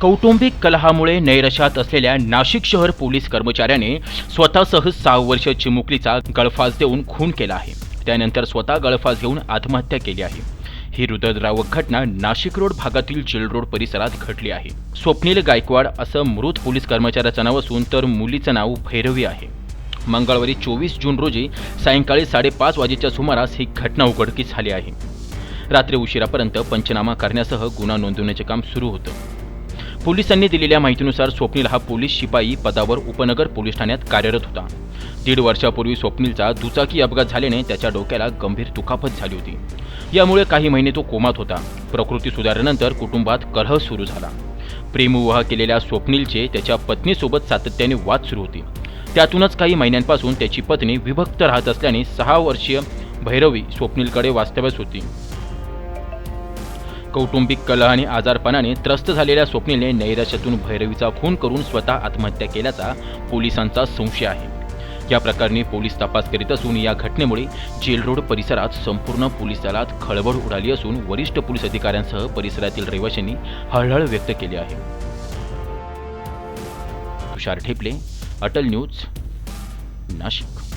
कौटुंबिक कलहामुळे नैराश्यात असलेल्या नाशिक शहर पोलीस कर्मचाऱ्याने स्वतःसह सहा वर्ष चिमुकलीचा गळफास देऊन खून केला आहे. त्यानंतर स्वतः गळफास घेऊन आत्महत्या केली आहे. ही हृदयद्रावक घटना नाशिक रोड भागातील जेल रोड परिसरात घडली आहे. स्वप्नील गायकवाड असं मृत पोलीस कर्मचाऱ्याचं नाव असून तर मुलीचं नाव भैरवी आहे. मंगळवारी चोवीस जून रोजी सायंकाळी साडेपाच वाजेच्या सुमारास ही घटना उघडकीस झाली आहे. रात्री उशिरापर्यंत पंचनामा करण्यासह गुन्हा नोंदवण्याचे काम सुरू होतं. पोलिसांनी दिलेल्या माहितीनुसार स्वप्नील हा पोलीस शिपाई पदावर उपनगर पोलीस ठाण्यात कार्यरत होता. दीड वर्षापूर्वी स्वप्नीलचा दुचाकी अपघात झाल्याने त्याच्या डोक्याला गंभीर दुखापत झाली होती. यामुळे काही महिने तो कोमात होता. प्रकृती सुधारल्यानंतर कुटुंबात कलह सुरू झाला. प्रेमविवाह केलेल्या स्वप्नीलचे त्याच्या पत्नीसोबत सातत्याने वाद सुरू होते. त्यातूनच काही महिन्यांपासून त्याची पत्नी विभक्त राहत असल्याने सहा वर्षीय भैरवी स्वप्नीलकडे वास्तव्यास होती. कौटुंबिक कलह आणि आजारपणाने त्रस्त झालेल्या स्वप्नीलने नैराश्यातून भैरवीचा खून करून स्वतः आत्महत्या केल्याचा पोलिसांचा संशय आहे. या प्रकरणी पोलीस तपास करीत असून या घटनेमुळे जेल रोड परिसरात संपूर्ण पोलीस दलात खळबळ उडाली असून वरिष्ठ पोलीस अधिकाऱ्यांसह परिसरातील रहिवाशांनी हळहळ व्यक्त केली आहे. तुषार ठेपले अटल न्यूज नाशिक.